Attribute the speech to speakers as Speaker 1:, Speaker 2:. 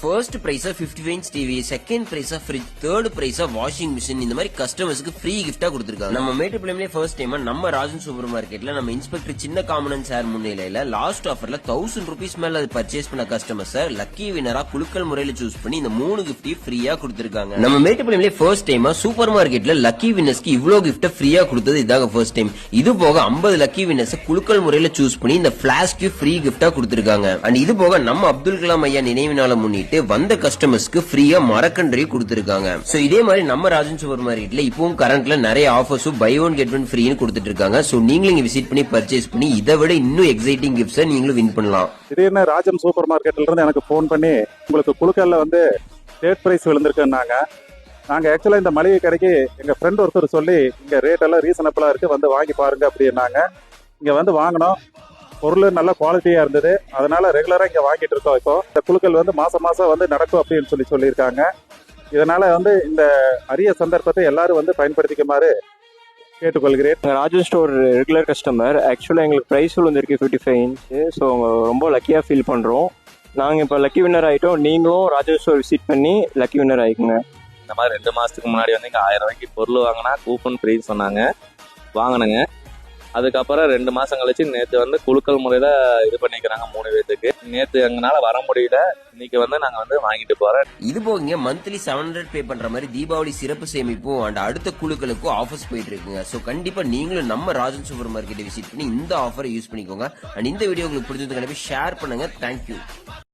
Speaker 1: First பிரைஸா 50 inch TV second பிரைஸா fridge third பிரைஸா வாஷிங் மிஷின் இந்த மாதிரி கஸ்டமர்ஸ்க்கு ஃப்ரீ கிஃப்டா கொடுத்துருக்காங்க. நம்ம மேட்டுப்பாளையம்லயே ஃபர்ஸ்ட் டைம் நம்ம ராஜன் சூப்பர் மார்க்கெட்ல நம்ம இன்ஸ்பெக்டர் சின்ன காமனன் சார் முன்னிலையில லாஸ்ட் ஆஃபர்ல தௌசண்ட் ருபீஸ் மேல அது பர்ச்சேஸ் பண்ண கஸ்டமர்ஸ் லக்கி வினரா குலுக்கல் முறையில சூஸ் பண்ணி இந்த மூணு கிஃப்டையும் ஃப்ரீயா கொடுத்துருக்காங்க. நம்ம மேட்டுப்பாளையம்லயே ஃபர்ஸ்ட் டைம் சூப்பர் மார்க்கெட்ல லக்கி வினர்ஸ்க்கு இவ்வளவு கிஃப்ட ஃப்ரீயா கொடுத்தது இதாக ஃபர்ஸ்ட் டைம் இது போக 50 லக்கி வினர்ஸ் குழுக்கள் முறையில சூஸ் பண்ணி இந்த பிளாஸ்க்கு ஃப்ரீ கிஃப்டா கொடுத்துருக்காங்க. அண்ட் இது போக நம்ம அப்துல் கலாம் ஐயா நினைவு நாளை முன்னிட்டு வந்த கஸ்டமர்ஸ்க்கு ஃப்ரீயா மரக்கன்றையும் கொடுத்துருக்காங்க. சோ இதே மாதிரி நம்ம ராஜன் சூப்பர் மார்க்கெட்ல இப்பவும் கரண்ட்ல நிறைய ஆஃபர்ஸும் பை ஒன் கெட் ஒன் ஃப்ரீன்னு கொடுத்துட்டு இருக்காங்க சோ நீங்களும் இங்க விசிட் பண்ணி பர்ச்சேஸ் பண்ணி இதை விட இன்னும் எக்ஸைட்டிங் கிஃப்ட்ஸை நீங்களும் வின் பண்ணலாம்.
Speaker 2: திடீர்னு ராஜன் சூப்பர் மார்க்கெட்ல இருந்து எனக்கு ஃபோன் பண்ணி உங்களுக்கு குழுக்கல்ல வந்து டேட் பிரைஸ் விழுந்திருக்குன்னாங்க. நாங்கள் ஆக்சுவலாக இந்த மளிகை கடைக்கு எங்கள் ஃப்ரெண்ட் ஒருத்தர் சொல்லி இங்கே ரேட் எல்லாம் ரீசனபிளாக இருக்குது வந்து வாங்கி பாருங்க அப்படின்னாங்க. இங்கே வந்து வாங்கினோம். பொருள் நல்ல குவாலிட்டியா இருந்தது. அதனால ரெகுலரா இங்க வாங்கிட்டு இருக்கோம் இப்போ. இந்த குழுக்கள் வந்து மாசம் மாசம் வந்து நடக்கும் அப்படின்னு சொல்லி சொல்லியிருக்காங்க. இதனால வந்து இந்த அரிய சந்தர்ப்பத்தை எல்லாரும் வந்து பயன்படுத்திக்குமாறு கேட்டுக்கொள்கிறேன்.
Speaker 3: ராஜன் ஸ்டோர் ரெகுலர் கஸ்டமர் ஆக்சுவலாக எங்களுக்கு ப்ரைஸ் விழுந்திருக்கு ஃபிஃப்டி ஃபைவ் இன்ச்சு ஸோ ரொம்ப லக்கியாக ஃபீல் பண்ணுறோம் நாங்கள் இப்போ லக்கி வின்னர் ஆகிட்டோம் நீங்களும் ராஜன் ஸ்டோர் விசிட் பண்ணி லக்கி வின்னர் ஆகிக்குங்க
Speaker 4: இந்த மாதிரி ரெண்டு மாசத்துக்கு முன்னாடி வந்து இங்க ஆயிரம் ரூபாய்க்கு பொருள் வாங்கினா கூப்பன் ஃப்ரீ சொன்னாங்க. வாங்கினுங்க. அதுக்கப்புறம் ரெண்டு மாசம் கழிச்சு நேத்து வந்து குழுக்கள் முறையில இது பண்ணிக்கிறாங்க மூணு பேத்துக்கு. நேத்து எங்கனால வர முடியல. இன்னைக்கு வந்து நாங்க வந்து வாங்கிட்டு போறோம்.
Speaker 1: இது போங்க மந்த்லி செவன் ஹண்ட்ரட் பே பண்ற மாதிரி தீபாவளி சிறப்பு சேமிப்பும் அண்ட் அடுத்த குழுக்களுக்கும் ஆஃபர்ஸ் போயிட்டு இருக்குங்க. சோ கண்டிப்பா நீங்களும் நம்ம ராஜன் சூப்பர் மார்க்கெட்டை விசிட் பண்ணி இந்த ஆஃபரை யூஸ் பண்ணிக்கோங்க. அண்ட் இந்த வீடியோ உங்களுக்கு பிடிச்சது கண்டிப்பா ஷேர் பண்ணுங்க தேங்க்யூ